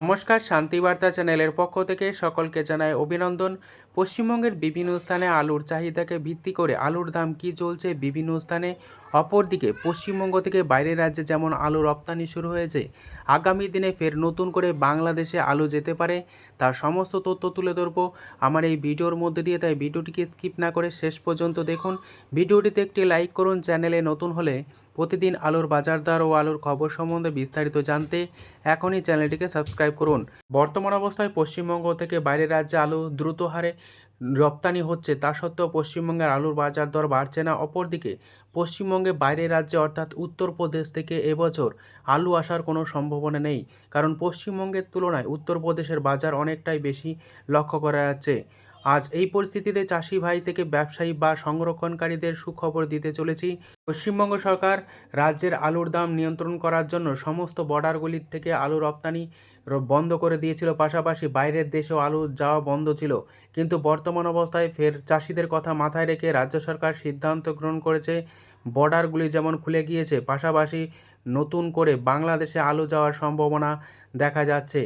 নমস্কার শান্তিবার্তা চ্যানেলের পক্ষ থেকে সকলকে জানাই অভিনন্দন। পশ্চিমবঙ্গের বিভিন্ন স্থানে আলুর চাহিদাকে ভিত্তি করে আলুর দাম কি চলছে বিভিন্ন স্থানে? অপরদিকে, পশ্চিমবঙ্গ থেকে বাইরের রাজ্যে যেমন আলু রপ্তানি শুরু হয়েছে, আগামী দিনে ফের নতুন করে বাংলাদেশে আলু যেতে পারে, তার সমস্ত তথ্য তুলে ধরবো আমার এই ভিডিওর মধ্যে দিয়ে। তাই ভিডিওটিকে স্কিপ না করে শেষ পর্যন্ত দেখুন। ভিডিওটিতে একটি লাইক করুন, চ্যানেলে নতুন হলে প্রতিদিন আলুর বাজার দর ও আলুর খবর সম্বন্ধে বিস্তারিত জানতে এখনই চ্যানেলটিকে সাবস্ক্রাইব করুন। বর্তমান অবস্থায় পশ্চিমবঙ্গ থেকে বাইরের রাজ্যে আলু দ্রুত হারে রপ্তানি হচ্ছে। তা সত্ত্বেও পশ্চিমবঙ্গের আলুর বাজার দর বাড়ছে না। অপরদিকে, পশ্চিমবঙ্গে বাইরের রাজ্যে অর্থাৎ উত্তরপ্রদেশ থেকে এবছর আলু আসার কোনো সম্ভাবনা নেই। কারণ পশ্চিমবঙ্গের তুলনায় উত্তরপ্রদেশের বাজার অনেকটাই বেশি লক্ষ্য করা যাচ্ছে। আজ এই পরিস্থিতিতে চাষি ভাই থেকে ব্যবসায়ী বা সংরক্ষণকারীদের সুখবর দিতে চলেছি। পশ্চিমবঙ্গ সরকার রাজ্যের আলুর দাম নিয়ন্ত্রণ করার জন্য সমস্ত বর্ডারগুলির থেকে আলু রপ্তানি বন্ধ করে দিয়েছিল। পাশাপাশি বাইরের দেশেও আলু যাওয়া বন্ধ ছিল। কিন্তু বর্তমান অবস্থায় ফের চাষিদের কথা মাথায় রেখে রাজ্য সরকার সিদ্ধান্ত গ্রহণ করেছে, বর্ডারগুলি যেমন খুলে গিয়েছে, পাশাপাশি নতুন করে বাংলাদেশে আলু যাওয়ার সম্ভাবনা দেখা যাচ্ছে।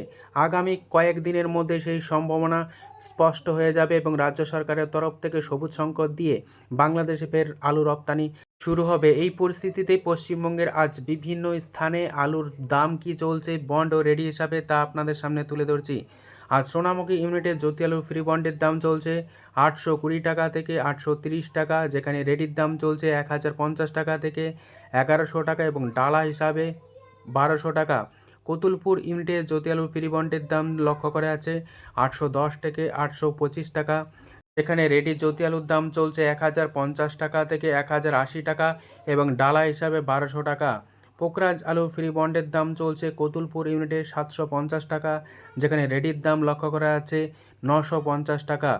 আগামী কয়েক দিনের মধ্যে সেই সম্ভাবনা স্পষ্ট হয়ে যাবে। এবং রাজ্য সরকারের তরফ থেকে সবুজ সংকট দিয়ে বাংলাদেশে ফের আলু রপ্তানি শুরু হবে। এই পরিস্থিতিতে পশ্চিমবঙ্গের আজ বিভিন্ন স্থানে আলুর দাম কি চলছে, বন্ড ও রেডি হিসাবে তা আপনাদের সামনে তুলে ধরছি। আজ সোনামুখী ইউনিটে জ্যোতি আলুর ফ্রি বন্ডের দাম চলছে আটশো কুড়ি টাকা থেকে আটশো তিরিশ টাকা, যেখানে রেডির দাম চলছে এক হাজার পঞ্চাশ টাকা থেকে এগারোশো টাকা এবং ডালা হিসাবে বারোশো টাকা। কতুলপুর ইউনিটে জ্যোতি আলুর ফ্রি বন্ডের দাম লক্ষ্য করা আছে আটশো দশ থেকে আটশো পঁচিশ টাকা। এখানে রেডি জ্যোতি আলুর দাম চলছে এক হাজার পঞ্চাশ টাকা থেকে এক হাজার আশি টাকা এবং ডালা হিসাবে বারোশো টাকা। পোকরাজ আলু ফ্রি বন্ডের দাম চলছে কতুলপুর ইউনিটে সাতশো পঞ্চাশ টাকা, যেখানে রেডির দাম লক্ষ্য করা আছে নশো পঞ্চাশ টাকা।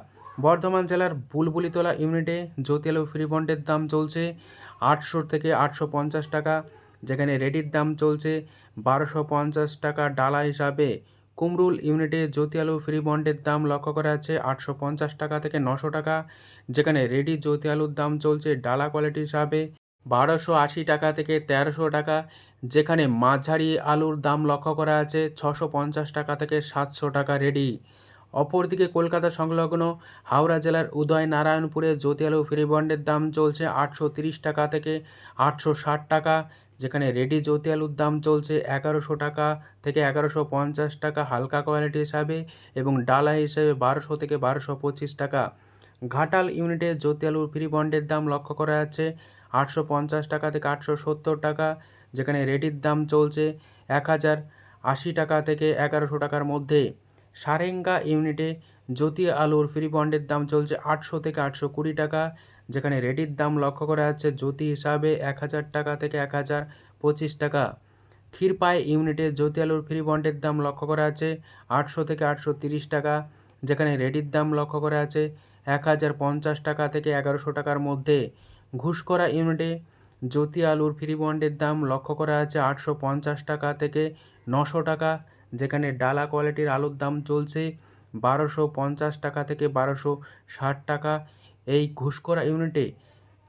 বর্ধমান জেলার বুলবুলিতলা ইউনিটে জ্যোতি আলু ফ্রি বন্ডের দাম চলছে আটশো থেকে আটশো পঞ্চাশ টাকা যেখানে রেডির দাম চলছে বারোশো পঞ্চাশ টাকা ডালা হিসাবে। কুমরুল ইউনিটে জ্যোতি আলু ফ্রি বন্ডের দাম লক্ষ্য করা আছে আটশো পঞ্চাশ টাকা থেকে নশো টাকা, যেখানে রেডি জ্যোতি আলুর দাম চলছে ডালা কোয়ালিটি হিসাবে বারোশো আশি টাকা থেকে তেরোশো টাকা, যেখানে মাঝারি আলুর দাম লক্ষ্য করা আছে ছশো পঞ্চাশ টাকা থেকে সাতশো টাকা রেডি। অপরদিকে কলকাতা সংলগ্ন হাওড়া জেলার উদয় নারায়ণপুরে জ্যোতি আলু ফ্রি বন্ডের দাম চলছে আটশো তিরিশ টাকা থেকে আটশো ষাট টাকা যেখানে রেডি জ্যোতি আলুর দাম চলছে এগারোশো টাকা থেকে এগারোশো পঞ্চাশ টাকা হালকা কোয়ালিটি হিসাবে এবং ডালা হিসাবে বারোশো থেকে বারোশো পঁচিশ টাকা। ঘাটাল ইউনিটে জ্যোতি আলুর ফ্রি বন্ডের দাম লক্ষ্য করা যাচ্ছে আটশো পঞ্চাশ টাকা থেকে আটশো সত্তর টাকা, যেখানে রেডির দাম চলছে এক হাজার আশি টাকা থেকে এগারোশো টাকার মধ্যে। সারেঙ্গা ইউনিটে জ্যোতি আলুর ফ্রি বন্ডের দাম চলছে আটশো থেকে আটশো কুড়ি টাকা, যেখানে রেডির দাম লক্ষ্য করা যাচ্ছে জ্যোতি হিসাবে এক হাজার টাকা থেকে এক হাজার পঁচিশ টাকা। ক্ষীরপাই ইউনিটে জ্যোতি আলুর ফ্রি বন্ডের দাম লক্ষ্য করা আছে আটশো থেকে আটশো তিরিশ টাকা, যেখানে রেডির দাম লক্ষ্য করা আছে এক হাজার পঞ্চাশ টাকা থেকে এগারোশো টাকার মধ্যে। ঘুষকরা ইউনিটে জ্যোতি আলুর ফ্রি বন্ডের দাম লক্ষ্য করা আছে আটশো পঞ্চাশ টাকা থেকে নশো টাকা, যেখানে ডালা কোয়ালিটির আলুর দাম চলছে বারোশো পঞ্চাশ টাকা থেকে বারোশো ষাট টাকা। এই ঘুষকরা ইউনিটে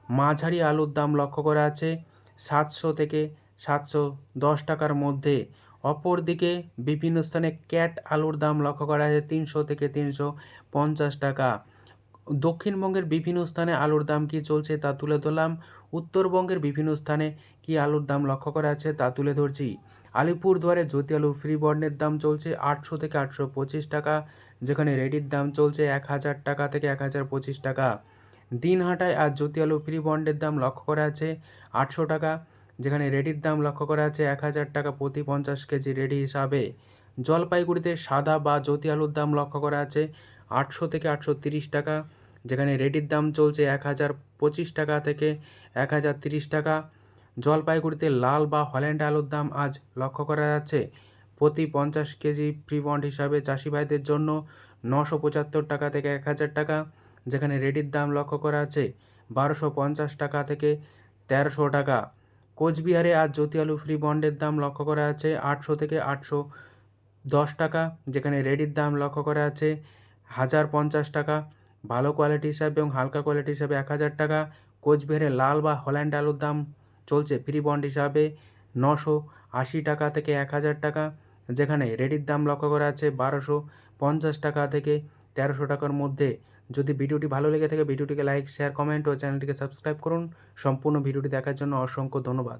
মাঝারি আলুর দাম লক্ষ্য করা আছে। সাতশো থেকে সাতশো দশ টাকার মধ্যে। অপরদিকে বিভিন্ন স্থানে ক্যাট আলুর দাম লক্ষ্য করা আছে তিনশো থেকে তিনশো পঞ্চাশ টাকা। দক্ষিণবঙ্গের বিভিন্ন স্থানে আলুর দাম কী চলছে তা তুলে ধরলাম। উত্তরবঙ্গের বিভিন্ন স্থানে কী আলুর দাম লক্ষ্য করা আছে তা তুলে ধরছি। আলিপুরদুয়ারে জ্যোতি আলু ফ্রি বন্ডের দাম চলছে আটশো থেকে আটশো পঁচিশ টাকা, যেখানে রেডির দাম চলছে এক হাজার টাকা থেকে এক হাজার পঁচিশ টাকা। দিনহাটায় আজ জ্যোতি আলু ফ্রি বন্ডের দাম লক্ষ্য করা আছে আটশো টাকা, যেখানে রেডির দাম লক্ষ্য করা আছে এক হাজার টাকা প্রতি পঞ্চাশ কেজি রেডি হিসাবে। জলপাইগুড়িতে সাদা বা জ্যোতি আলুর দাম লক্ষ্য করা আছে আটশো থেকে আটশো তিরিশ টাকা, যেখানে রেডির দাম চলছে এক হাজার পঁচিশ টাকা থেকে এক হাজার তিরিশ টাকা। জলপাইগুড়িতে লাল বা হল্যান্ড আলুর দাম আজ লক্ষ্য করা যাচ্ছে। প্রতি পঞ্চাশ কেজি প্রি বন্ড হিসাবে চাষি ভাইদের জন্য নশো পঁচাত্তর টাকা থেকে এক হাজার টাকা, যেখানে রেডির দাম লক্ষ্য করা আছে বারোশো পঞ্চাশ টাকা থেকে তেরোশো টাকা। কোচবিহারে আজ জ্যোতি আলু ফ্রি বন্ডের দাম লক্ষ্য করা আছে আটশো থেকে আটশো দশ টাকা, যেখানে রেডির দাম লক্ষ্য করা আছে হাজার পঞ্চাশ টাকা, ভালো কোয়ালিটি হিসাবে এবং হালকা কোয়ালিটি হিসাবে এক হাজার টাকা। কোচবিহারে লাল বা হল্যান্ড আলুর দাম চলছে ফ্রি বন্ড হিসাবে নশো আশি টাকা থেকে এক হাজার টাকা, যেখানে রেডির দাম লক্ষ্য করা আছে বারোশো পঞ্চাশ টাকা থেকে তেরোশো টাকার মধ্যে। যদি ভিডিওটি ভালো লেগে থাকে, ভিডিওটিকে লাইক শেয়ার কমেন্ট ও চ্যানেলটিকে সাবস্ক্রাইব করুন। সম্পূর্ণ ভিডিওটি দেখার জন্য অসংখ্য ধন্যবাদ।